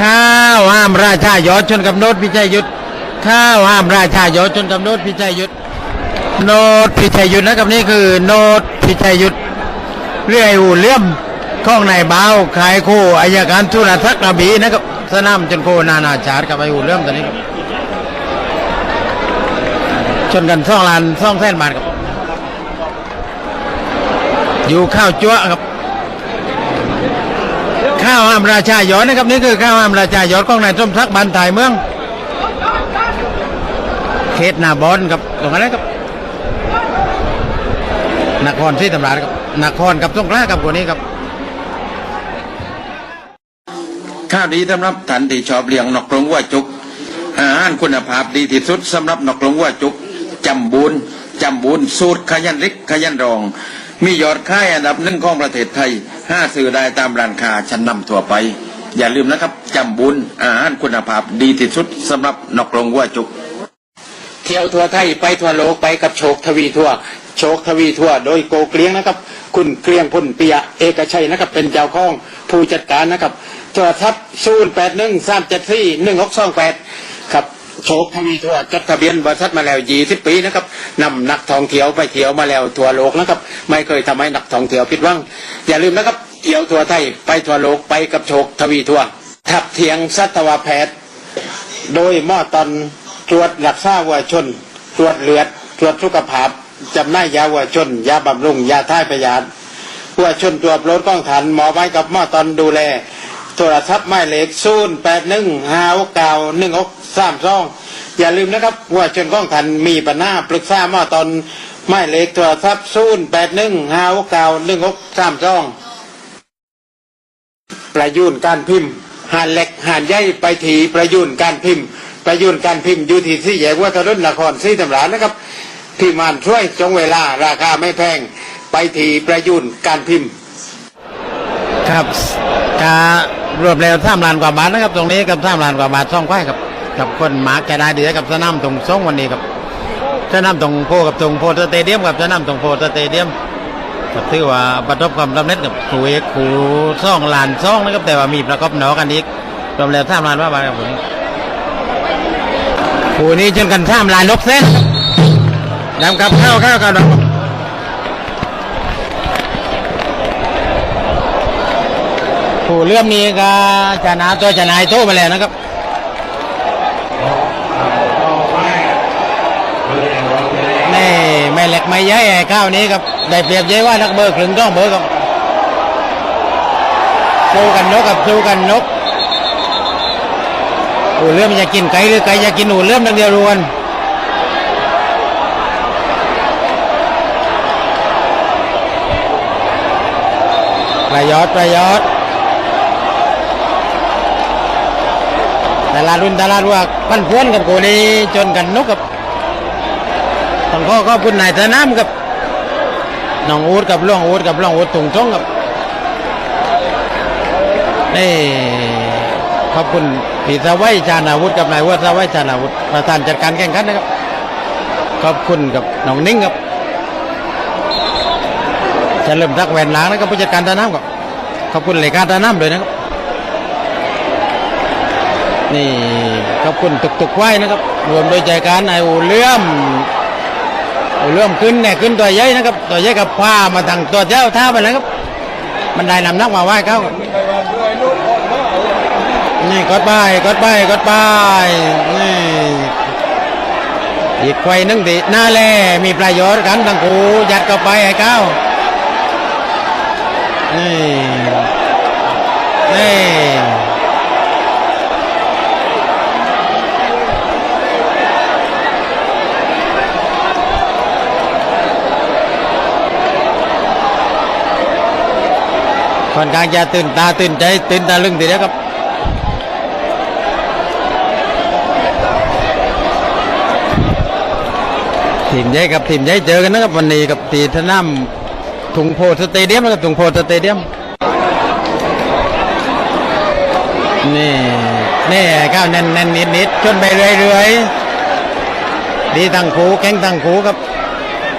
ข้าวห้ามราชายอดชนกับโนดพิชัยยุทธข้าวห้ามราชายอดชนกับโนดพิชัยยุทธโนดพิชัยยุทธนะครับนี่คือโนดพิชัยยุทธเรื่อยอู่เลี่ยมข้องในเบาขายคู่อายการทุนทักกระบีนะครับสนามจนโคนานาชาติกับไออู่เลี่ยมตอนนี้ครับชนกันสองลานสองแสนบาทครับอยู่ข้าวจั๊วครับ ข้าวห้ามราชายอดนะครับนี่คือข้าวห้ามราชายอดของนายสมศักดิ์บันถ่ายเมืองเขตนาบอนครับตรงนั้นครับนครศรีธรรมราชครับนครกับสงขลาครับคนนี้ครับข้าวดีสำหรับท่านที่ชอบเลี้ยงนกกรงว่าจุกอาหารคุณภาพดีที่สุดสำหรับนกกรงว่าจุกจำบูนจำบูนสูตรขยันริกขยันรอง มียอดค่ายอันดับหนึ่งของประเทศไทยห้าซื้อได้ตามร้านค้าชั้นนำทั่วไป อย่าลืมนะครับจำบูนอาหารคุณภาพดีที่สุดสำหรับนกกรงว่าจุก เที่ยวทั่วไทยไปทั่วโลกไปกับโชคทวีทั่วโชคทวีทั่วโดยโกเกลียงนะครับ คุณเกลียงพุนปิยเอกชัยนะครับเป็นเจ้าของผู้จัดการนะครับโทรศัพท์ศูนย์แปดหนึ่งสามเจ็ดสี่หนึ่งหกสองแปดครับโชคทวีทั่วจดทะเบียนบริษัทมาแล้วยี่สิบปีนะครับ นำนักท่องเที่ยวไปเที่ยวมาแล้วทั่วโลกนะครับ ไม่เคยทำให้นักท่องเที่ยวผิดหวังอย่าลืมนะครับเที่ยวทั่วไทยไปทั่วโลกไปกับโชคทวีทัวทับเทียงสัตวแพทย์ โดยหมอตอนตรวจรักษาวัวชน ตรวจเลือด ตรวจสุขภาพจำหน่ายยาวัวชน ยาบำรุงยาท่ายประหยัดวัวชนตัวรถกล้องฐานหมอไว้กับหมอตอนดูแลโทรศัพท์หมายเลขศูนย์แปดหนึ่งห้าเก้าหนึ่งหกสามสอง อย่าลืมนะครับวัวชนกล้องฐานมีปัญหาปรึกษามอตอนหมายเลขโทรศัพท์ศูนแปดหนึ่งห้าเก้าหนึ่งหกสามสองประยุนการพิมพ์หานเล็กหานใหญ่ไปถีประยุนการพิมพ์ ประยุนการพิมพ์อยู่ที่สี่แยกวัฒนนครศรีธรรมราชนะครับพิมานช่วยจงเวลาราคาไม่แพง ไปถีประยุนการพิมพ์ ครับการรวมแล้วสามลานกว่าบาทนะครับ ตรงนี้กับสามลานกว่าบาทซ่องควายครับ กับคนหมาแกได้เดือกับสนามตรงซ่องวันนี้ครับสนามตรงโพกับตรงโพสเตเดียมกับสนามตรงโพสเตเดียมก็ถือว่าประสบความสำเร็จกับสูเอกขูซ่องลานซ่องนะครับแต่ว่ามีประกอบหนอกันอีกรวมแล้วสามล้านว่าบาทครับผมขูนี้จนกันสามล้านนกเส้นดำกับข้าวข้าวกับดำผู้เลื่อมนี้ก็ชนะตัวชนายโตมาแล้วนะครับนี่ ไม่เล็กไม่ใหญ่ไอ้ข้าวนี้ครับได้เปรียบเยอะว่านักเบอร์ครึ่งต้องเบอร์ครับสู้กันนกกับสู้กันนกผู้เลื่อมจะกินไก่หรือไก่จะกินหูเลื่อมดังเดียวรวนประยชน์ประยชน์ตลารุ่นตลาดว่าพันพวนกับกูนี่จนกันนกกับ ต้องขอขอบคุณนายสนามกับน้องอูดกับล่วงอูดกับล่วงอูดถุงทงกับนี่ขอบคุณพี่สวัยชาญอาวุธกับนายวัวสวัยชาญอาวุธประธานจัดการแข่งขันนะครับ ขอบคุณกับน้องนิ่งครับจะเฉลิมทักแหวนหลางนะครับผู้จัดการตาน้ำครับขอบคุณเลขาตาน้ำด้วยนะครับนี่ขอบคุณตุกตุกไว้นะครับ รวมโดยใจการนายอูเลื่อม เลื่มขึ้นเนี่ยขึ้นตัวใหญ่นะครับ ตัวใหญ่กับผ้ามาทางตัวเจ้าท่าไปแล้วครับมันได้นำนักมาไหว้เขานี่กดไปกดไปกดไปนี่อีกไฟนึงดิหน้าแลมีประโยชน์กันทั้งคู่ยัดเข้าไปให้เขานี่นี่ ค่อนข้างจะตื่นตาตื่นใจตื่นตาลึงทีเดียวครับทีมใหญ่กับทีมใหญ่เจอกันนะครับวันนี้กับตีทนามถุงโพสเตเดียมนะครับถุงโพสเตเดียมนี่นี่ก้าวแน่นแน่นนิดนิดจนไปเรื่อยเรื่อยดีตั้งคูแข็งตั้งคูครับ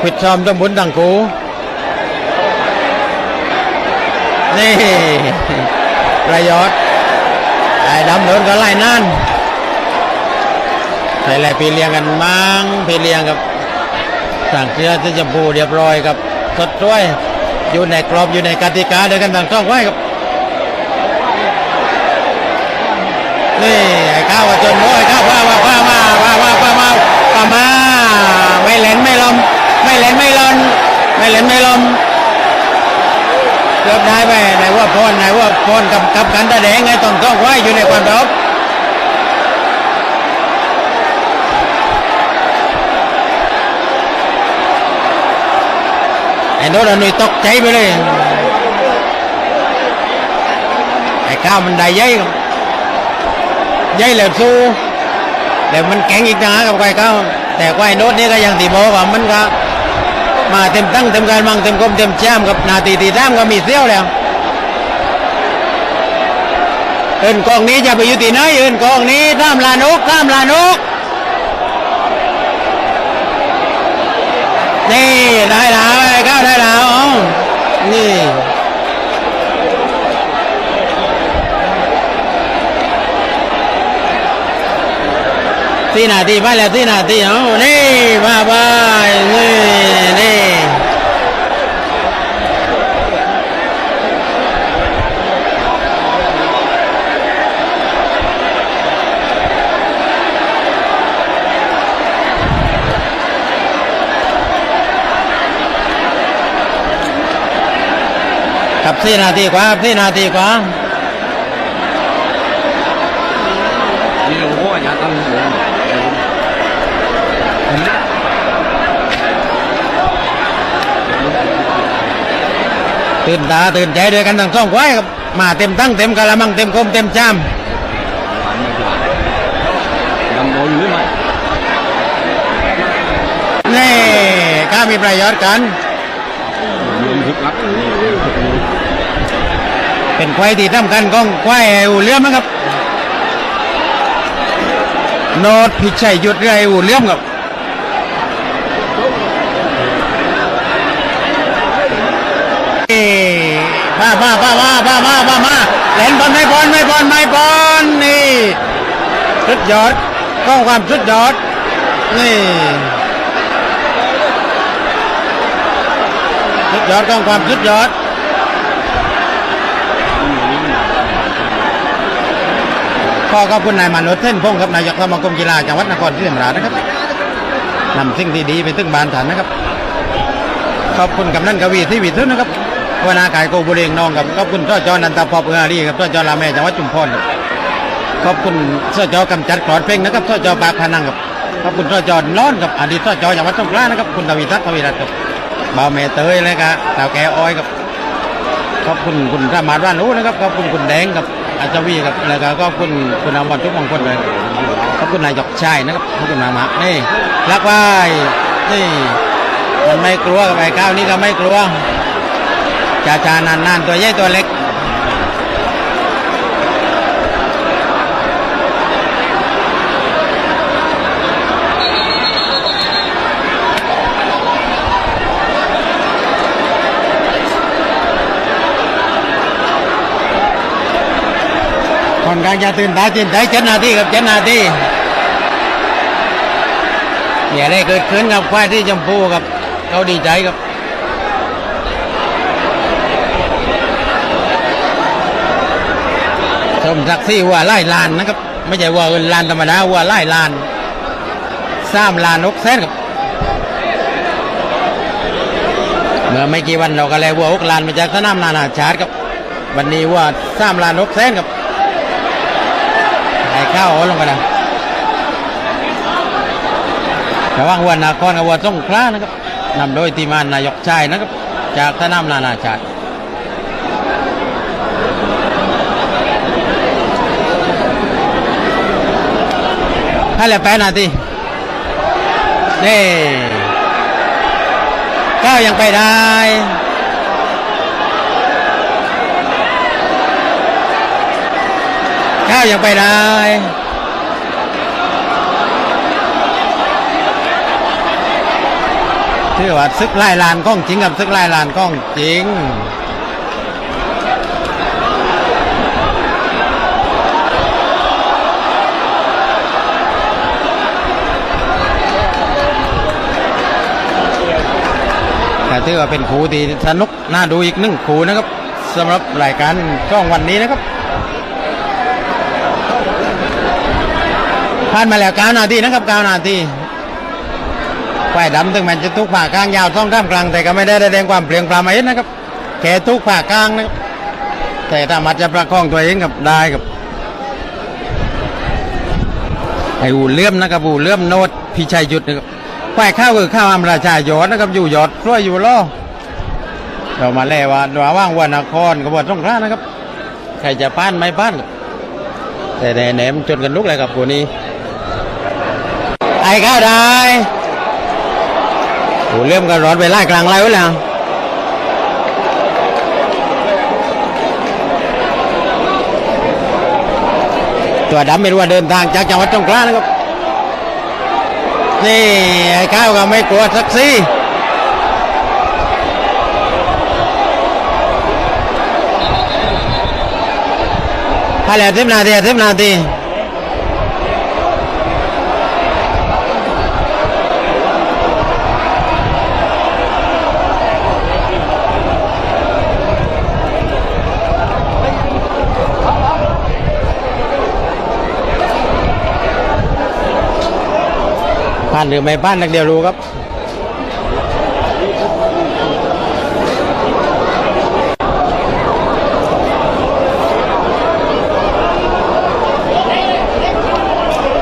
ขิดซ้อมต้องบุญตั้งคู นี่ ประยชน์ไอ้ไอ้ดำโดนก็ไล่นั่นใส่แหละพี่เลี้ยงกันมั้งพี่เลี้ยงกับสั่งเสื้อที่จะบูเรียบร้อยกับสดด้วย อยู่ในกรอบอยู่ในกติกาเดียวกันต่างช่องไว้ครับนี่ไอ้ข้าวจนโอ้ยข้าวว่าว่าว่ามาว่าว่าว่ามาว่ามาไม่เล่นไม่ลมไม่เล่นไม่ลนไม่เล่นไม่ลม เกือบได้ไปไหนว่าพรไหนว่าพรกับกับกันตาแดงไงต้องต้องไว้อยู่ในความรบไอ้โน้ตอันนี้ตกใจไปเลยไอ้ข้าวมันได้เยัยครับ dây là su để mình kén ít nhá กับ quay cao แต่ quay nốt นี่ก็ยังตีโมกับมันก็ มาเต็มตั้งเต็มการมังเต็มกลมเต็มแชมกับนาตีตีร่ามก็มีเสี้ยวแล้วเอินกองนี้จะไปยู่ที่ไหนเอินกองนี้ท่ามลานกท่ามลานกนี่ได้แล้วไอ้ก้าวได้แล้วนี่ที่นาทีไปแล้วที่นาทีเอานี่มาไปนี่นี่ ครับสี่นาทีกว่าสี่นาทีกว่านี่หลว่ออย่าต้องตื่นตาตื่นใจด้วยกันทั้งสองควายครับมาเต็มตั้งเต็มกะละมังเต็มคมเต็มจ้ำมนี่ข้ามีประโยชน์กันรวมทุกรัก เป็นควายที่สำคัญของควายอู่เลี้ยมนะครับ โนดพิชัยหยุดเรืออู่เลี้ยมครับนี่มามามามามามามามาเล่นบอลไม่บอลไม่บอลไม่บอลนี่สุดยอดก้องความสุดยอดนี่สุดยอดก้องความสุดยอด ขอขอบคุณนายมานุษย์เส้นพงศ์ครับนายกสมาคมกีฬาจังหวัดนครศรีธรรมราชนะครับนำสิ่งดีๆไปถึงบานฐานนะครับ ขอบคุณกำนันกวีที่วิทุนนะครับวนาขายโกบุเรงน้องครับขอบคุณท่อจอนันตาพอบเอือรีครับท่อจอลาแม่จังหวัดจุมพรขอบคุณท่อจอกำจัดกรอดเพ่งนะครับท่อจอปากพนังครับขอบคุณท่อจอน้อนครับอดีตท่อจอจังหวัดสงขลานะครับคุณทวีทัศน์ทวีรัตน์ครับบ่าวแม่เตยเลยครับสาวแกอ้อยครับขอบคุณคุณรามาดว่านรู้นะครับขอบคุณคุณแดงกับ อาจารย์วีครับแล้วก็ขอบคุณคุณอมรทุกมงคลเลยขอบคุณนายกชัยนะครับขอบคุณมามากนี่รักไว้นี่มันไม่กลัวกับไอ้ก้าวนี่ก็ไม่กลัวจ่าจานานานๆตัวใหญ่ตัวเล็ก ค่อนข้างจะตื่นตาตื่นใจเจ็ดนาทีกับเจ็ดนาทีอย่าได้เกิดขึ้นกับควายที่จมพูกับเขาดีใจครับสมศักดิ์ศรีว่าไล่ลานนะครับ ไม่ใช่ว่าเอินลานธรรมดาว่าไล่ลานสามลานนกแสนครับเมื่อไม่กี่วันเราก็เลยวัวหกลานมาจากสนามนานาชาติครับ วันนี้ว่าสามลานนกแสนครับ เอาลงไปนะระหว่างวันนาครกับวัวสงขลานะครับนำโดยทีมานนายกชายนะครับ จากสนามนานาชาติให้เหลือแปดนาทีนี่ก้าวยังไปได้ ยังไปได้ที่ว่าซึกไล่ลานกล้องจริงกับซึกไล่ลานกล้องจริงแต่ถือว่าเป็นครูที่สนุกน่าดูอีกหนึ่งครูนะครับสำหรับรายการกล้องวันนี้นะครับ ผ่านมาแล้วเก้านาทีนะครับเก้านาทีฝ่ายดำถึงแม้จะทุกผ่ากลางยาวต้องท่ามกลางแต่ก็ไม่ได้แสดงความเปลี่ยนปลามาเอ็ดนะครับแค่ทุกผ่ากลางนะครับแต่ถ้ามัดจะประคองตัวเองกับได้ครับไอ้อูเลื่อมนะครับอูเลื่อมโนดพิชัยยุทธนะครับฝ่ายข้าวคือข้าวอำราชายอดนะครับอยู่ยอดร้อยอยู่ล่อเรามาแล่ว่าว่าว่างวันนครกบฏสงขลานะครับ ใครจะป้านไม่ป้าน แต่แหนมจนกันลุกเลยครับคู่นี้ อ้ข้าได้โอ้เริ่มกันร้อนไปไล่กลางไล่ไว้แล้วตัวดำไม่รู้ว่าเดินทางจากจังหวัดสงขลานะครับ นี่ไอ้ข้าวก็ไม่กลัวสักซี่ให้แล้วสิบนาทีสิบนาที หรือไม่บ้านนักเดียวรู้ครับ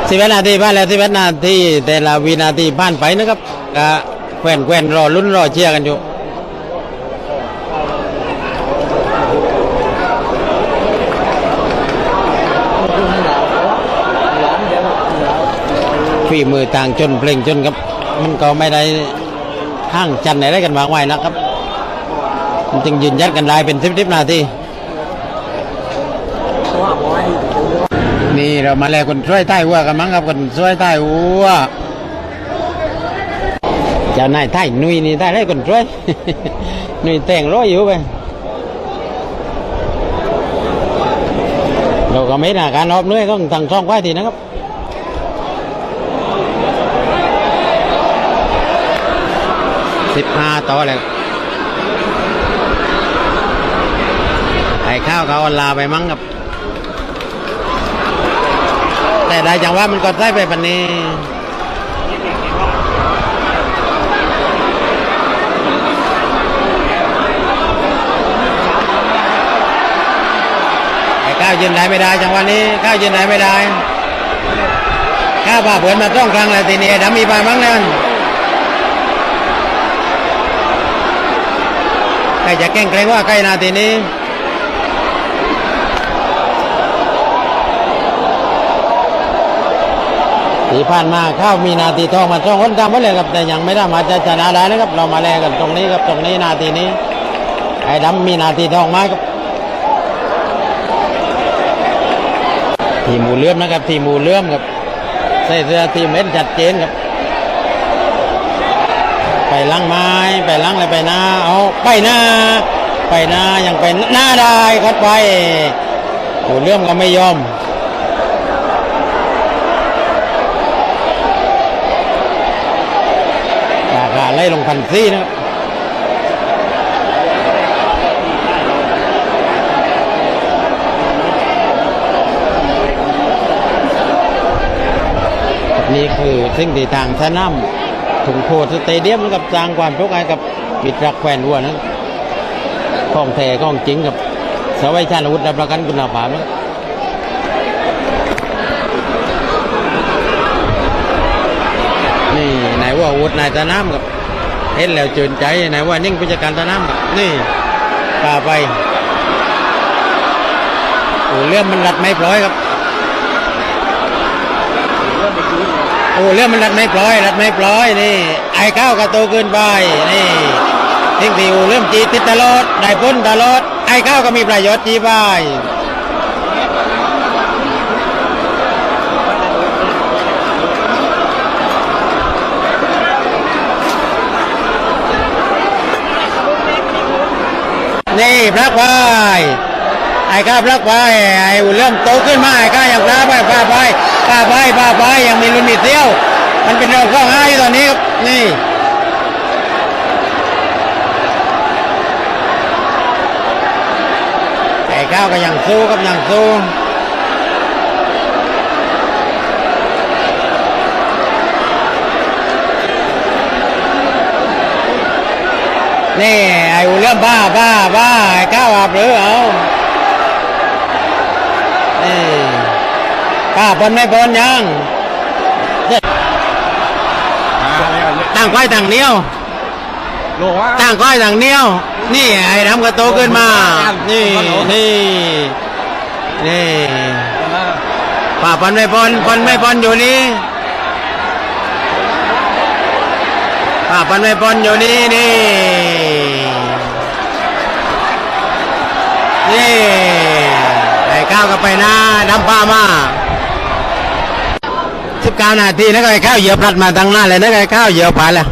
สิบเอ็ดนาทีผ่านแล้วสิบเอ็ดนาทีแต่ละวินาทีผ่านไปนะครับก็แขวนแขวนรอลุ้นรอเชียร์กันอยู่ ฝีมือต่างจนเพลงจนครับ มันก็ไม่ได้ห้างจันไหนได้กันมากมายนะครับ มันจึงยืนยัดกันได้เป็นสิบสิบนาทีนี่เรามาแลคนช่วยใต้หัวกันมั้งครับคนช่วยใต้หัวเจ้านายใต้หนุ่ยนี่ใต้ได้คนช่วยหนุ่ยแต่งร้อยอยู่ไปเราก็ไม่น่าการออบเนื้อยก็ทางช่องไว้ทีนะครับ สิบห้าต่อเลยไอ้ข้าวเขาลาไปมั้งครับ แต่ได้จังว่ามันก็ได้ไปปันนี้ไอ้ข้าวยืนได้ไม่ได้จังวะนี้ข้าวยืนได้ไม่ได้ข้าวพาเผื่อนมาต้องครั้งแล้วทีนี้ดำมีไปมั้งแล้ ใครจะแกล้งเกรงว่าใกล้นาทีนี้ที่ผ่านมาข้าวมีนาทีทองมาช่องคนกำไว้เลยครับแต่ยังไม่ได้มาจะชนะได้นะครับ เรามาแลกกันตรงนี้ครับตรงนี้นาทีนี้ ไอ้ดำมีนาทีทองไหมครับทีมหมูเลื่อมนะครับ ทีมหมูเลื่อมครับใส่เสื้อทีมเอ็นชัดเจนครับ ไปล้างไม้ไปล้างอะไรไปหน้าเอาไปหน้าไปหน้ายังไปหน้าได้ครับไปโอ้เรื่องก็ไม่ยอมราคาไล่ลงพันซี่นะครับนี่คือสิ่งที่ทางสนาม ถุงโพสเตเดียมกับสร้างความทุกข์ให้กับมิตรรักแฟนวัวนะข้องแท้ข้องจริงกับสวัยชาญอาวุธรับประกันคุณภาพนะนี่ไหนว่าอาวุธนายตะน้ำกับเห็นแล้วจืนใจไหนว่านิ่งพิจการตะน้ำกับนี่ป่าไปโอ้เรื่องมันรัดไม่ปล่อยครับ โอ้เรื่องมันรัดไม่ปล่อยรัดไม่ปล่อยนี่ไอ้ข้าวก็โตเกินไปนี่ทิ้งที่อูเรื่องจีติดตลอดได้พ้นตลอดไอ้ข้าวก็มีประโยชน์จีไปนี่พระควาย ไอ้ก้าพลักไปไอ้เรื่องโตขึ้นมาไอ้ก้าอย่างพระไปพาไปพาไปพาไปยังมีลุนมีเดียว มันเป็นเรื่องข้อห้ายตอนนี้ครับนี่ไอ้ก้าวก็ยังสู้กับยังสู้นี่ไอ้อุเรื่องบ้าบ้าบ้าไอ้ก้าวอาบหรือเอา ป้าปนไม่ปนยังต่างควายต่างเหนี้ยวโลว่าต่างก้อยต่างเหนี้ยว นี่ไอ้ทำกระโตขึ้นมา นี่นี่นี่ป่าปนไม่ปนปนไม่ปนอยู่นี่ป่าปนไม่ปนอยู่นี่นี่นี่ไอ้ก้าวก็ไปหน้าดำป้ามา สิบเก้านาทีนะก็ไอ้ข้าวเหยียบพลัดมาตั้งหน้าเลยนะไอ้ข้าวเหยียบผ่านแล้ว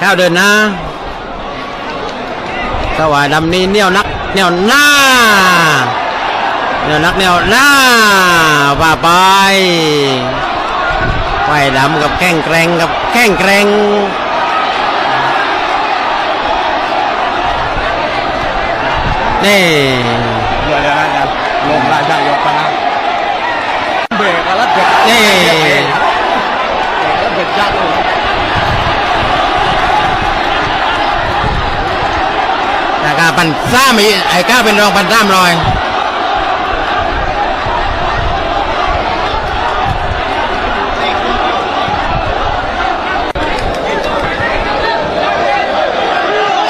ข้าวเดินนะสวายดำนี้เนี่ยวนักเนี่ยวหน้าเนี่ยวนักเนี่ยวหน้าว่าไปไฟดำกับแข้งแกร่งกับแข้งแกร่ง นี่เดี๋ยวนะนะลงราชายกปนะเบรกแล้วเบรกนี่แล้วเบรกยากเลยราคาพันสามอีไอ้ก้าวเป็นรองพันสามรอย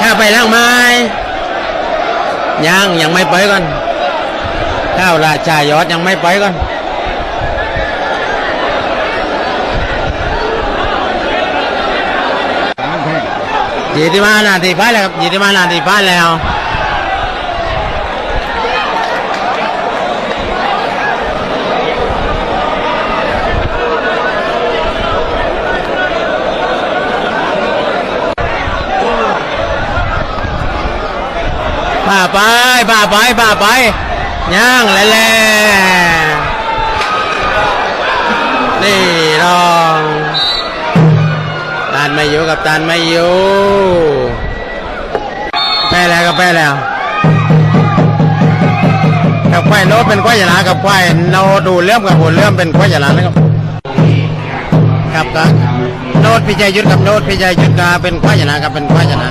ข้าไปล้างไม้ ยังยังไม่ไปก่อนข้าวราชายอดยังไม่ไปก่อนยี่สิบห้านาทีไปแล้วครับยี่สิบห้านาทีไปแล้ว ป่าไปป่าไปป่าไปย่างแหล่ๆนี่ลองตานไม่อยู่กับตานไม่อยู่แพ้แล้วก็แพ้แล้วกับควายโนเป็นควายยาลากับควายโนดูเลื่อมกับหัวเลื่อมเป็นควายยาลานะครับครับก็โนดพิจัยยุทธกับโนดพิจัยยุทธกาเป็นควายยาลากับเป็นควายยาลา